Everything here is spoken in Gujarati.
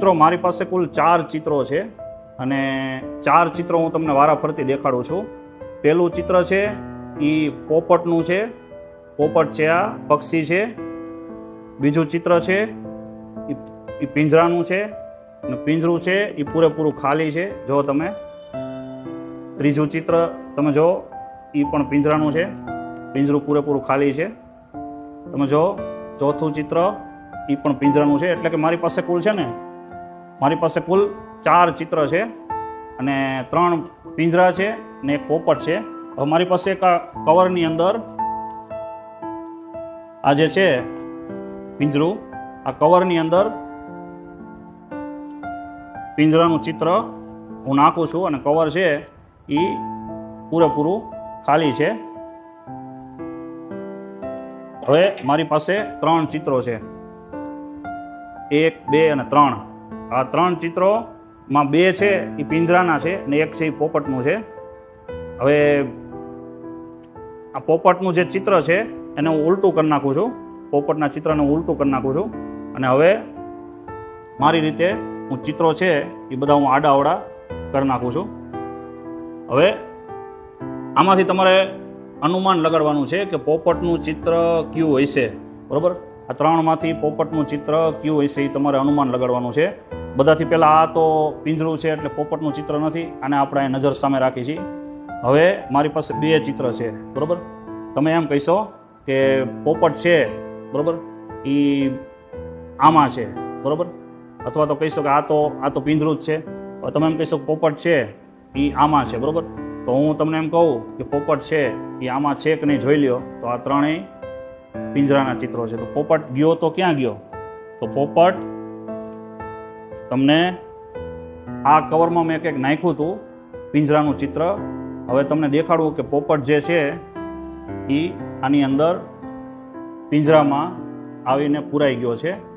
મિત્રો મારી પાસે કુલ ચાર ચિત્રો છે અને ચાર ચિત્રો હું તમને વારાફરતી દેખાડું છું. પહેલું ચિત્ર છે એ પોપટનું છે, પોપટ છે આ, પક્ષી છે. બીજું ચિત્ર છે એ પિંજરાનું છે, અને પિંજરું છે એ પૂરેપૂરું ખાલી છે, જો તમે. ત્રીજું ચિત્ર તમે જો એ પણ પિંજરાનું છે, પિંજરું પૂરેપૂરું ખાલી છે. તમે જો, ચોથું ચિત્ર એ પણ પિંજરાનું છે, એટલે કે મારી પાસે કુલ છે ને મારી પાસે કુલ ચાર ચિત્ર છે અને ત્રણ પિંજરા છે ને એક પોપટ છે. હવે મારી પાસે એક કવરની અંદર આ જે છે પિંજરું, આ કવરની અંદર પિંજરાનું ચિત્ર હું નાખું છું અને કવર છે એ પૂરેપૂરું ખાલી છે. હવે મારી પાસે ત્રણ ચિત્રો છે. એક, બે અને ત્રણ. આ ત્રણ ચિત્રોમાં બે છે એ પિંજરાના છે અને એક છે એ પોપટનું છે. હવે આ પોપટનું જે ચિત્ર છે, એને હું ઉલટું કરી નાખું છું. પોપટના ચિત્રને હું ઉલટું કરી નાખું છું. અને હવે મારી રીતે હું ચિત્રો છે એ બધા હું આડાઅવડા કરી નાખું છું. હવે આમાંથી તમારે અનુમાન લગાડવાનું છે કે પોપટનું ચિત્ર કયું હશે? બરાબર? આ ત્રણમાંથી પોપટનું ચિત્ર કયું હશે એ તમારે અનુમાન લગાડવાનું છે. બધાથી પહેલાં આ તો પિંજરું છે એટલે પોપટનું ચિત્ર નથી, આને આપણે અહીં નજર સામે રાખી છીએ. હવે મારી પાસે બે ચિત્ર છે, બરાબર? તમે એમ કહીશો કે પોપટ છે, બરાબર? એ આમાં છે, બરાબર? અથવા તો કહીશો કે આ તો આ તો પિંજરું જ છે. તમે એમ કહીશો પોપટ છે એ આમાં છે, બરાબર? તો હું તમને એમ કહું કે પોપટ છે એ આમાં છે કે નહીં જોઈ લ્યો. તો આ ત્રણેય પિંજરાના ચિત્રો છે. તો પોપટ ગયો તો ક્યાં ગયો? તો પોપટ તમને આ કવરમાં મેં કંઈક નાખ્યું હતું, પિંજરાનું ચિત્ર. હવે તમને દેખાડવું કે પોપટ જે છે એ આની અંદર પિંજરામાં આવીને પૂરાઈ ગયો છે.